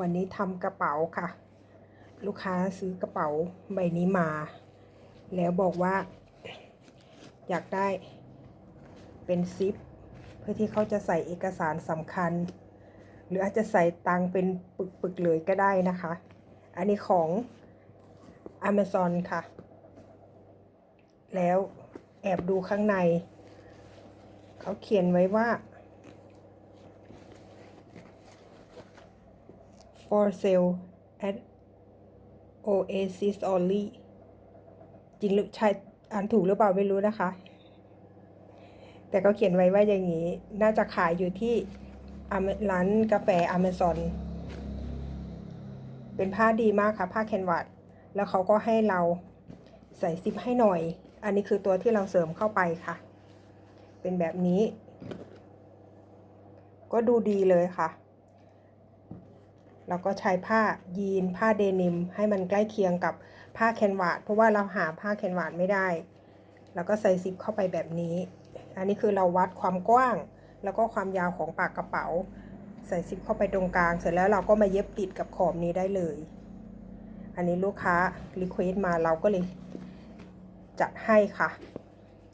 วันนี้ทำกระเป๋าค่ะ ลูกค้าซื้อกระเป๋าใบนี้มา แล้วบอกว่า อยากได้เป็นซิป เพื่อที่เขาจะใส่เอกสารสำคัญ หรืออาจจะใส่ตังเป็นปึกๆเลยก็ได้นะคะ อันนี้ของ Amazon ค่ะ แล้วแอบดูข้างใน เขาเขียนไว้ว่า for sale at Oasis only จริงหรือใช่อ่านถูกหรือเปล่าไม่รู้นะคะ แต่ก็เขียนไว้ว่าอย่างนี้ น่าจะขายอยู่ที่ร้านกาแฟ Amazon เป็นผ้าดีมากค่ะ ผ้าแคนวาสแล้วเขาก็ให้เราใส่ซิปให้หน่อย อันนี้คือตัวที่เราเสริมเข้าไปค่ะ เป็นแบบนี้ ก็ดูดีเลยค่ะ เราก็ใช้ผ้ายีนผ้าเดนิม ให้มันใกล้เคียงกับผ้าแคนวาสเพราะว่าเราหาผ้าแคนวาสไม่ได้ แล้วก็ใส่ซิปเข้าไปแบบนี้ อันนี้คือเราวัดความกว้าง แล้วก็ความยาวของปากกระเป๋า ใส่ซิปเข้าไปตรงกลาง เสร็จแล้วเราก็มาเย็บติดกับขอบนี้ได้เลย อันนี้ลูกค้ารีเควสมาเราก็เลยจัดให้ค่ะ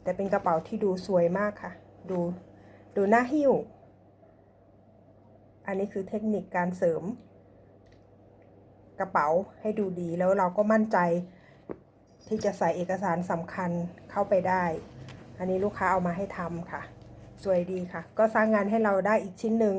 แต่เป็นกระเป๋าที่ดูสวยมากค่ะ ดูดูน่าหิ้ว อันนี้คือเทคนิคการเสริม กระเป๋าให้ดูดีแล้วเราก็มั่นใจ ที่จะใส่เอกสารสำคัญเข้าไปได้ อันนี้ลูกค้าเอามาให้ทำค่ะ สวยดีค่ะ ก็สร้างงานให้เราได้อีกชิ้นหนึ่ง